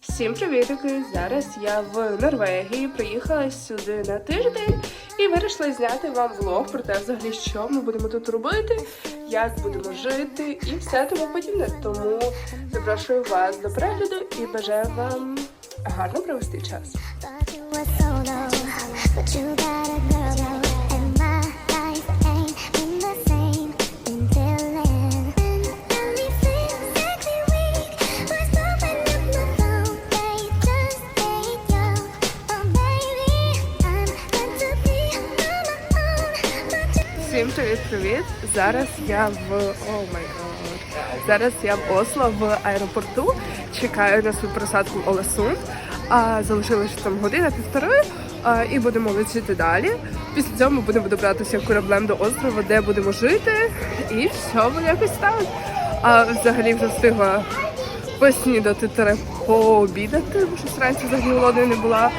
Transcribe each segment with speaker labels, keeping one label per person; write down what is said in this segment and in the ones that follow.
Speaker 1: Всім привітки! Зараз я в Норвегії. Приїхала сюди на тиждень і вирішила зняти вам влог про те, взагалі, що ми будемо тут робити, як будемо жити і все тому подібне. Тому запрошую вас до перегляду і бажаю вам гарно провести час. Всім привіт, привіт! Зараз я в о май. Зараз я в Осло в аеропорту. Чекаю на свою просадку в Олесунд. А залишилося там година півтори. А, і будемо летіти далі. Після цього ми будемо добратися кораблем до острова, де будемо жити. І все буде якось так. А взагалі вже встигла поснідати тире пообідати, бо щось раніше взагалі голодною не була.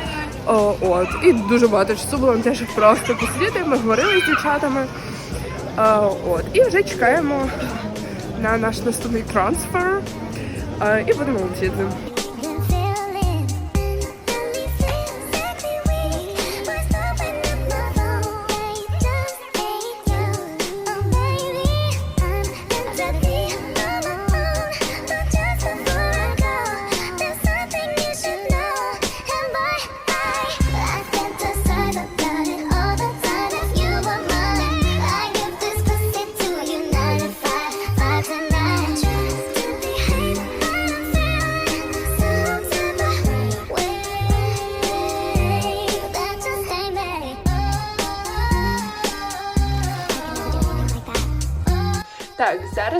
Speaker 1: О, от. І дуже багато часу було на те, щоб просто посидіти. Ми говорили з дівчатами. А, от. І вже чекаємо на наш наступний трансфер. І будемо летіти.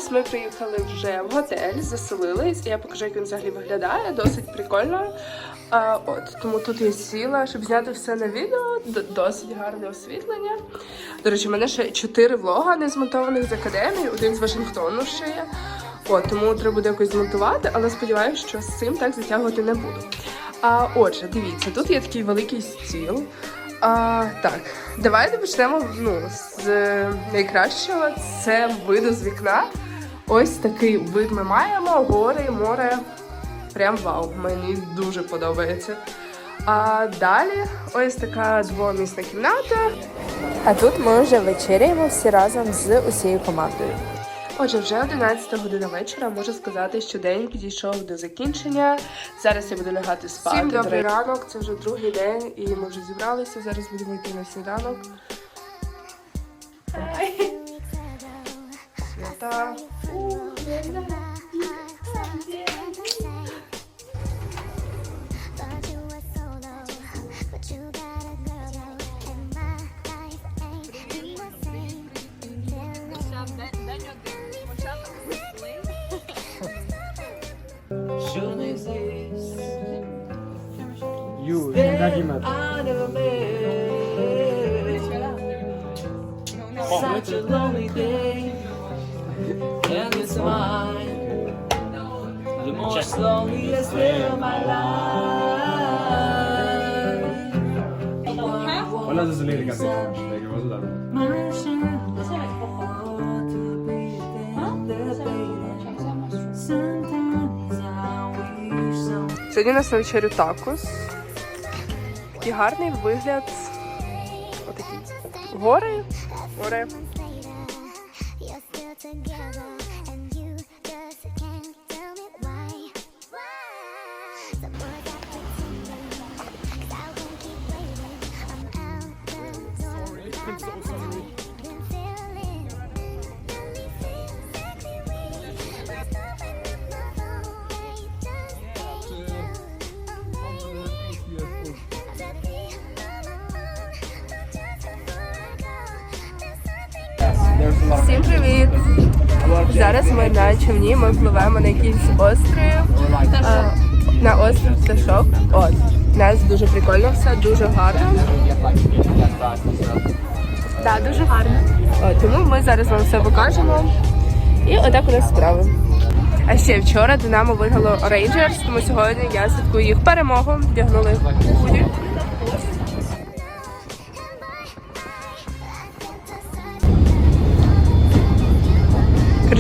Speaker 1: Зараз ми приїхали вже в готель, заселились. Я покажу, як він взагалі виглядає. Досить прикольно. А, от тому тут я сіла, щоб зняти все на відео. Досить гарне освітлення. До речі, в мене ще чотири влога не змонтованих з академії, один з Вашингтону ще є. От, тому треба буде якось змонтувати, але сподіваюся, що з цим так затягувати не буду. А отже, дивіться, тут є такий великий стіл. А, так, давайте почнемо ну, з найкращого. Це виду з вікна. Ось такий вид ми маємо. Гори, море. Прям вау, мені дуже подобається. А далі ось така двомісна кімната.
Speaker 2: А тут ми вже вечеряємо всі разом з усією командою.
Speaker 1: Отже, вже 11 година вечора. Можу сказати, що день підійшов до закінчення. Зараз я буду лягати спати. Всім добрий ранок, це вже другий день, і ми вже зібралися. Зараз будемо йти на сніданок. Свята.
Speaker 3: Nagimad. Such a lonely day, and it's mine. The most loneliest day of my life. Olha as líricas dele, que né, vai ajudar.
Speaker 1: Сегодня на нас вечерю такос. Такий гарний вигляд. Отакий. Гори. Гори.
Speaker 4: later. You're still
Speaker 1: Зараз ми на човні, ми пливемо на якийсь острів. А, на острів Пташок. От. У нас дуже прикольно все, дуже гарно. Так, дуже гарно. От, тому ми зараз вам все покажемо. І отак у нас справи. А ще вчора Динамо виграло Рейнджерс, тому сьогодні я святкую їх перемогу. Вдягнули худі.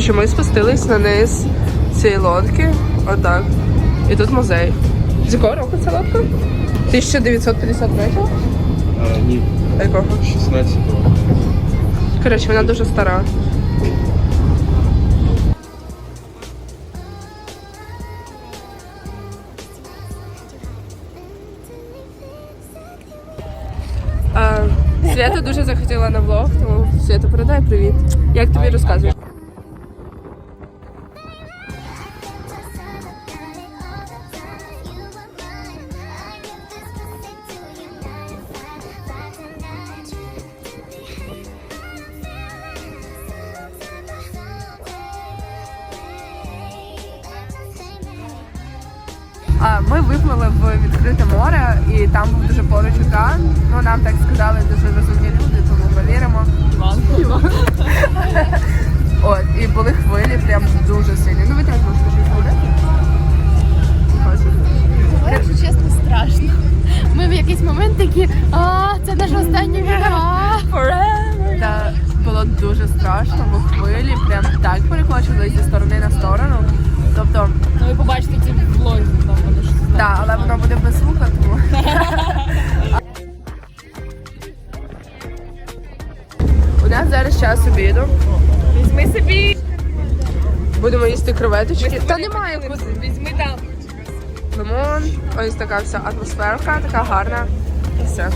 Speaker 1: Коротше, ми спустились на низ цієї лодки. Отак. І тут музей. З якого року ця лодка? 1953
Speaker 5: Е, ні,
Speaker 1: Якого?
Speaker 5: 16-го.
Speaker 1: Коротше, вона дуже стара. А, Свята дуже захотіла на влог, тому Свята, передай привіт. Як тобі розказуєш?
Speaker 2: Ми виплили в відкрите море, і там був дуже поруч океан. Ну нам так сказали дуже розумні люди, тому ми віримо. От, і були хвилі прям дуже сильні. Ну ви теж можете щось говорити?
Speaker 6: Якщо чесно, страшно. Ми в якийсь момент такі, а це наша остання війна.
Speaker 2: Та було дуже страшно, бо хвилі прям так перекочували зі сторони на сторону. Тобто,
Speaker 6: ви побачите ці влоги, там ж.
Speaker 2: так, але воно буде без звука, тому.
Speaker 1: У нас зараз час обіду.
Speaker 6: Візьми собі.
Speaker 1: Будемо їсти креветочки. Та немає куди.
Speaker 6: Візьми там.
Speaker 1: Лимон. Ось така вся атмосферка, така гарна. І все.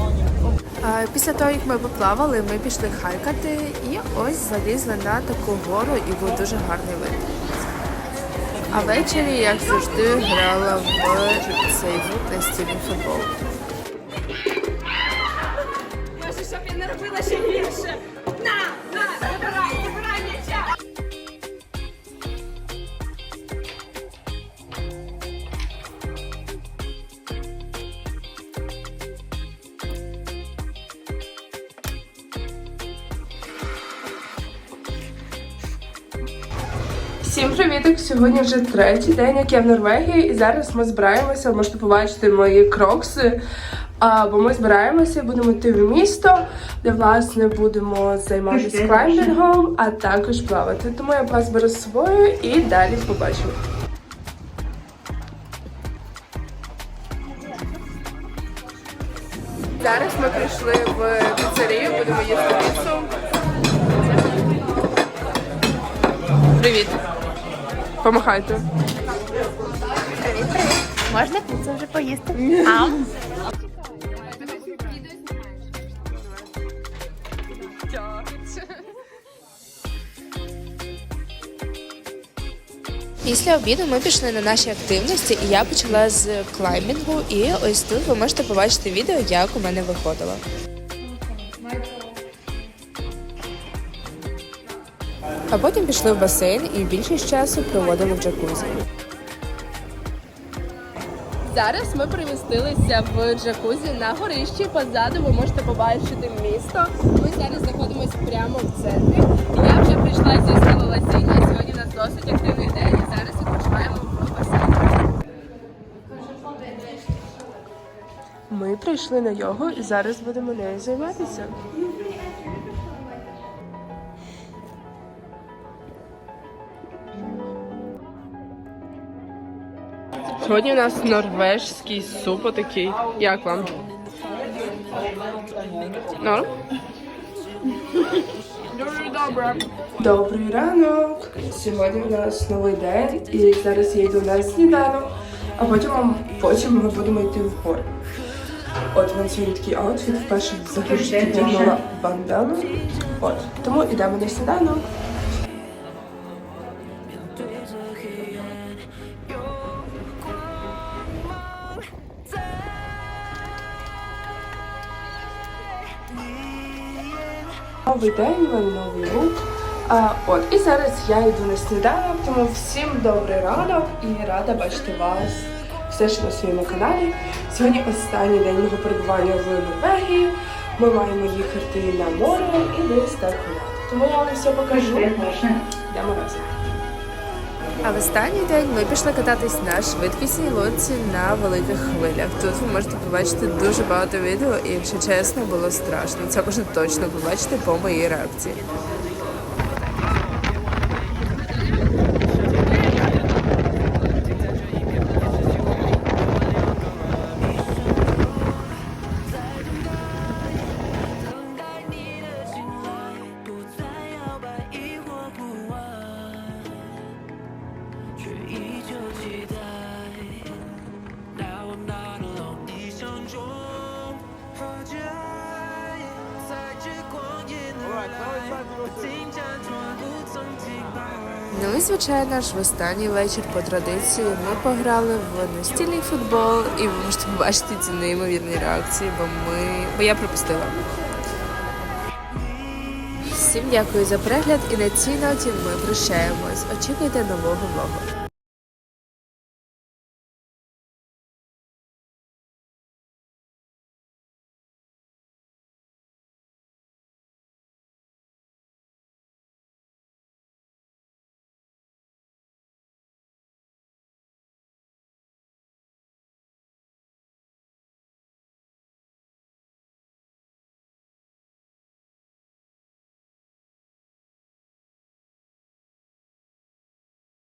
Speaker 2: Після того, як ми поплавали, ми пішли хайкати і ось залізли на таку гору і був дуже гарний вид. А ввечері, як завжди, грала в цей футбол.
Speaker 1: Всім привіток! Сьогодні вже третій день, як я в Норвегії, і зараз ми збираємося. Можете побачити мої крокси. А, бо ми збираємося, будемо йти в місто, де власне будемо займатися клаймінгом, а також плавати. Тому я вас беру з собою і далі побачимо. Зараз ми прийшли в піцерію, будемо їсти піцу. Привіт. Помахайте.
Speaker 6: Можна піцу вже поїсти? Ам.
Speaker 2: Після обіду ми пішли на наші активності, і я почала з клаймінгу. І ось тут ви можете побачити відео, як у мене виходило. А потім пішли в басейн і більшість часу проводили в джакузі.
Speaker 1: Зараз ми примістилися в джакузі на горищі. Позаду ви можете побачити місто. Ми зараз знаходимося прямо в центрі. Я вже прийшла зі скалолазіння. Сьогодні у нас досить активний день. І зараз відпочиваємо в басейні. Ми прийшли на йогу і зараз будемо нею займатися. Сьогодні у нас норвежський суп отакий. Як вам? Норм? Дуже добре. Добрий ранок. Сьогодні у нас новий день, і зараз я йду на сніданок, а потім, потім ми будемо йти в гори. От він сьогодні такий аутфіт, вперше взагалі підігнула бандану. От, тому йдемо на сніданок. Новий день, в мене новий лук. А, от, і зараз я йду на сніданок, тому всім добрий ранок і рада бачити вас все ще на своєму каналі. Сьогодні останній день мого перебування в Норвегії. Ми маємо їхати на море і десь так гуляти. Тому я вам все покажу. Йдемо разом.
Speaker 2: А в останній день ми пішли кататись на швидкісній лодці на великих хвилях. Тут ви можете побачити дуже багато відео, і якщо чесно, було страшно. Це можна точно побачити по моїй реакції. І звичайно ж, в останній вечір по традиції ми пограли в настільний футбол, і ви можете побачити ці неймовірні реакції, бо ми бо я пропустила. Всім дякую за перегляд і на цій ноті ми прощаємось. Очікуйте нового влогу.